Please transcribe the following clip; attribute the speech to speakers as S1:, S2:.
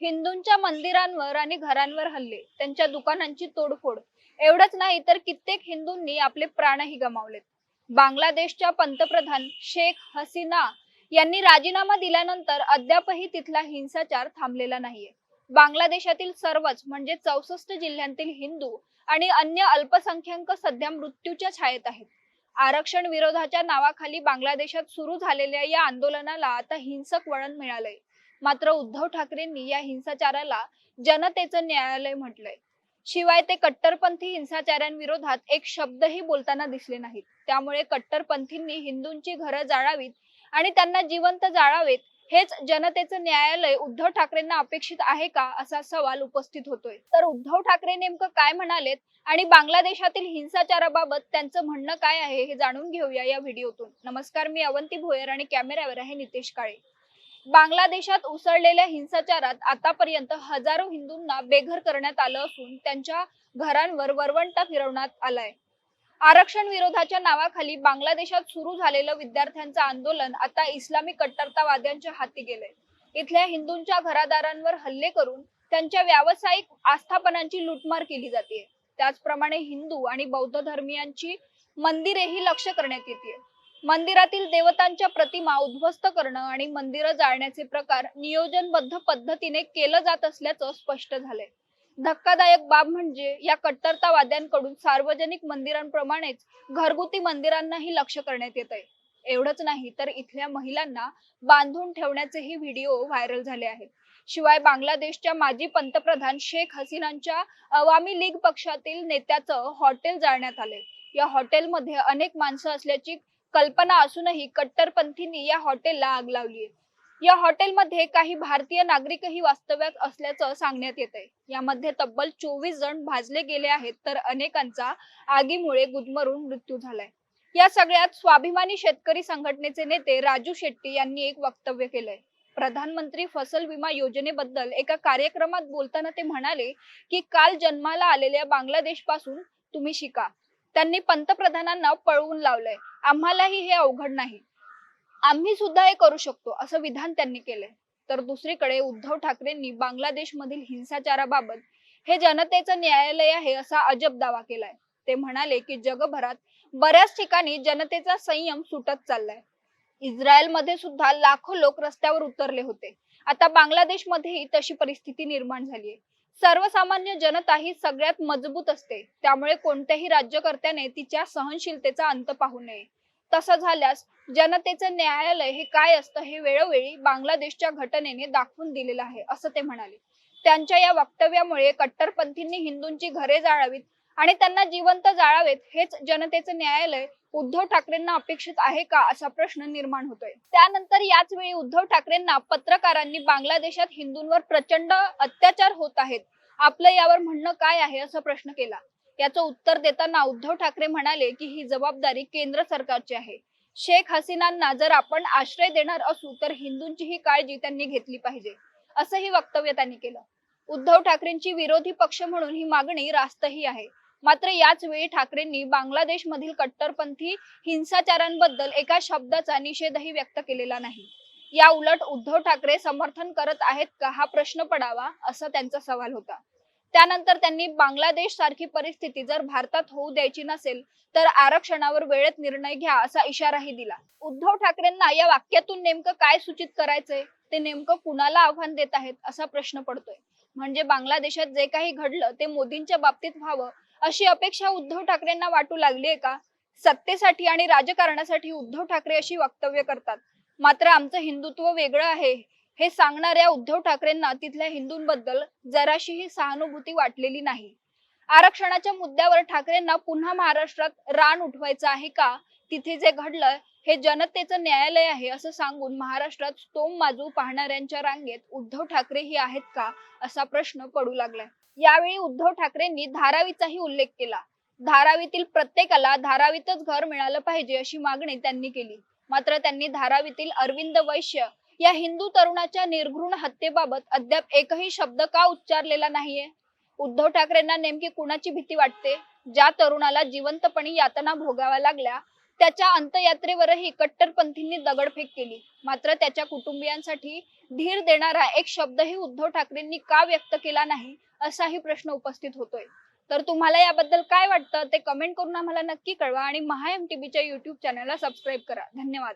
S1: हिंदूंच्या मंदिरांवर आणि घरांवर हल्ले त्यांच्या दुकानांची तोडफोड. एवढंच नाही तर कित्येक हिंदूंनी आपले प्राणही गमावलेत. बांगलादेशच्या पंतप्रधान शेख हसीना यांनी राजीनामा दिल्यानंतर अद्यापही तिथला हिंसाचार थांबलेला नाहीये. बांगलादेशातील सर्वच म्हणजे चौसष्ट जिल्ह्यांतील हिंदू आणि अन्य अल्पसंख्याक सध्या मृत्यूच्या छायेत आहेत. आरक्षण विरोधाच्या नावाखाली बांगलादेशात सुरू झालेल्या या आंदोलनाला आता हिंसक वळण मिळालंय. मात्र उद्धव ठाकरेंनी या हिंसाचाराला जनतेचं न्यायालय म्हटलंय. शिवाय ते कट्टरपंथी हिंसाचारांविरोधात एक शब्दही बोलताना दिसले नाहीत. त्यामुळे कट्टरपंथींनी हिंदूंची घरं जाळावीत आणि त्यांना जिवंत जाळावेत हेच जनतेचं न्यायालय उद्धव ठाकरेंना अपेक्षित आहे का असा सवाल उपस्थित होतोय. तर उद्धव ठाकरे नेमकं काय म्हणालेत आणि बांगलादेशातील हिंसाचाराबाबत त्यांचं म्हणणं काय आहे हे जाणून घेऊया या व्हिडिओतून. नमस्कार मी अवंती भोयर आणि कॅमेऱ्यावर आहे नितेश काळे. बांगलादेशात उसळलेल्या हिंसाचारात आतापर्यंत हजारो हिंदूंना बेघर करण्यात आलं असून त्यांच्या घरांवर वरवंटा फिरवण्यात आलाय. आरक्षण विरोधाच्या नावाखाली बांगलादेशात सुरू झालेलं विद्यार्थ्यांचं आंदोलन आता इस्लामी कट्टरतावाद्यांच्या हाती गेलंय. इथल्या हिंदूंच्या घरादारांवर हल्ले करून त्यांच्या व्यावसायिक आस्थापनांची लुटमार केली जाते त्याचप्रमाणे हिंदू आणि बौद्ध धर्मियांची मंदिरेही लक्ष करण्यात येते मंदिरातील देवतांच्या प्रतिमा उद्ध्वस्त करणं आणि मंदिरं जाळण्याचे प्रकार नियोजनबद्ध पद्धतीने केलं जात असल्याचं स्पष्ट झालंय. धक्कादायक बाब म्हणजे या कट्टरतावाद्यांकडून सार्वजनिक मंदिरांप्रमाणेच घरगुती मंदिरांनाही लक्ष करण्यात येत आहे एवढंच नाही तर इथल्या महिलांना बांधून ठेवण्याचेही व्हिडिओ व्हायरल झाले आहेत. शिवाय बांगलादेशच्या माजी पंतप्रधान शेख हसीनांच्या अवामी लीग पक्षातील नेत्याचं हॉटेल जाळण्यात आले या हॉटेलमध्ये अनेक माणसं असल्याची कल्पना असूनही कट्टरपंथींनी या हॉटेलला आग लावली या हॉटेलमध्ये काही भारतीय नागरिकही वास्तव्यात असल्याचं सांगण्यात येत आहे यामध्ये तब्बल चोवीस जण भाजले गेले आहेत तर अनेकांचा आगीमुळे गुदमरून मृत्यू झालाय. या सगळ्यात स्वाभिमानी शेतकरी संघटनेचे नेते राजू शेट्टी यांनी एक वक्तव्य केलंय. प्रधानमंत्री फसल विमा योजनेबद्दल एका कार्यक्रमात बोलताना ते म्हणाले की काल जन्माला आलेल्या बांगलादेशपासून तुम्ही शिका. त्यांनी पंतप्रधानांना पळवून लावलंय. आम्हालाही हे अवघड नाही. आम्ही सुद्धा हे करू शकतो असं विधान त्यांनी केलंय. तर दुसरीकडे उद्धव ठाकरेंनी बांगलादेश मधील हिंसाचाराबाबत हे जनतेचं न्यायालय आहे असा अजब दावा केलाय. ते म्हणाले की जगभरात बऱ्याच ठिकाणी जनतेचा संयम सुटत चाललाय. इस्रायलमध्ये सुद्धा लाखो लोक रस्त्यावर उतरले होते. आता बांगलादेशमध्येही तशी परिस्थिती निर्माण झालीय. सर्वसामान्य जनता ही सगळ्यात मजबूत असते. त्यामुळे कोणत्याही राज्यकर्त्याने तिच्या सहनशीलतेचा अंत पाहू नये. तसं झाल्यास जनतेचं न्यायालय हे काय असतं हे वेळोवेळी बांगलादेशच्या घटनेने दाखवून दिलेलं आहे असं ते म्हणाले. त्यांच्या या वक्तव्यामुळे कट्टरपंथींनी हिंदूंची घरे जाळावीत आणि त्यांना जिवंत जाळावेत हेच जनतेचं न्यायालय उद्धव ठाकरेंना अपेक्षित आहे का असा प्रश्न निर्माण होतोय. त्यानंतर याच वेळी उद्धव ठाकरेंना पत्रकारांनी बांगलादेशात हिंदूंवर प्रचंड अत्याचार होत आहेत. आपलं यावर म्हणणं काय आहे असा प्रश्न केला. याचं उत्तर देताना उद्धव ठाकरे म्हणाले की ही जबाबदारी केंद्र सरकारची आहे. शेख हसीनांना जर आपण आश्रय देणार असू तर हिंदूंची ही काळजी त्यांनी घेतली पाहिजे असंही वक्तव्य त्यांनी केलं. उद्धव ठाकरेंची विरोधी पक्ष म्हणून ही मागणी रास्तही आहे. मात्र याच वेळी ठाकरेंनी बांगलादेश मधील कट्टरपंथी हिंसाचारांबद्दल एका शब्दाचा निषेधही व्यक्त केलेला नाही. या उलट उद्धव ठाकरे समर्थन करत आहेत का हा प्रश्न पडावा असा त्यांचा सवाल होता. त्यानंतर त्यांनी बांगलादेश सारखी परिस्थिती जर भारतात होऊ द्यायची नसेल तर आरक्षणावर वेळेत निर्णय घ्या असा इशाराही दिला. उद्धव ठाकरेंना या वाक्यातून नेमकं काय सूचित करायचंय? ते नेमकं कुणाला आव्हान देत आहेत असा प्रश्न पडतोय. म्हणजे बांगलादेशात जे काही घडलं ते मोदींच्या बाबतीत व्हावं अशी अपेक्षा उद्धव ठाकरेंना वाटू लागली आहे का? सत्तेसाठी आणि राजकारणासाठी उद्धव ठाकरे अशी वक्तव्य करतात. मात्र आमचं हिंदुत्व वेगळं आहे. हे सांगणाऱ्या उद्धव ठाकरेंना तिथल्या हिंदूंबद्दल जराशीही सहानुभूती वाटलेली नाही. आरक्षणाच्या मुद्द्यावर ठाकरेंना पुन्हा महाराष्ट्रात रान उठवायचं आहे का? तिथे जे घडलं हे जनतेचं न्यायालय आहे असं सांगून महाराष्ट्रात स्तोम माजू पाहणाऱ्यांच्या रांगेत उद्धव ठाकरेही आहेत का? असा प्रश्न पडू लागलाय. यावेळी उद्धव ठाकरेंनी धारावीचाही उल्लेख केला. धारावीतील प्रत्येकाला धारावीतच घर मिळालं पाहिजे अशी मागणी त्यांनी केली. मात्र त्यांनी धारावीतील अरविंद वैश्य या हिंदू तरुणाच्या निर्घृण हत्येबाबत अद्याप एकही शब्द का उच्चारलेला नाहीये? उद्धव ठाकरेंना नेमकी कुणाची भीती वाटते? ज्या तरुणाला जिवंतपणी यातना भोगाव्या लागल्या त्याच्या अंतयात्रेवरही कट्टरपंथींनी दगडफेक केली. मात्र त्याच्या कुटुंबियांसाठी धीर देणारा एक शब्दही उद्धव ठाकरेंनी का व्यक्त केला नाही असाही प्रश्न उपस्थित होतोय. तर तुम्हाला याबद्दल काय वाटतं ते कमेंट करून आम्हाला नक्की कळवा आणि महा एम टीव्हीच्या युट्यूब चॅनलला सबस्क्राईब करा. धन्यवाद.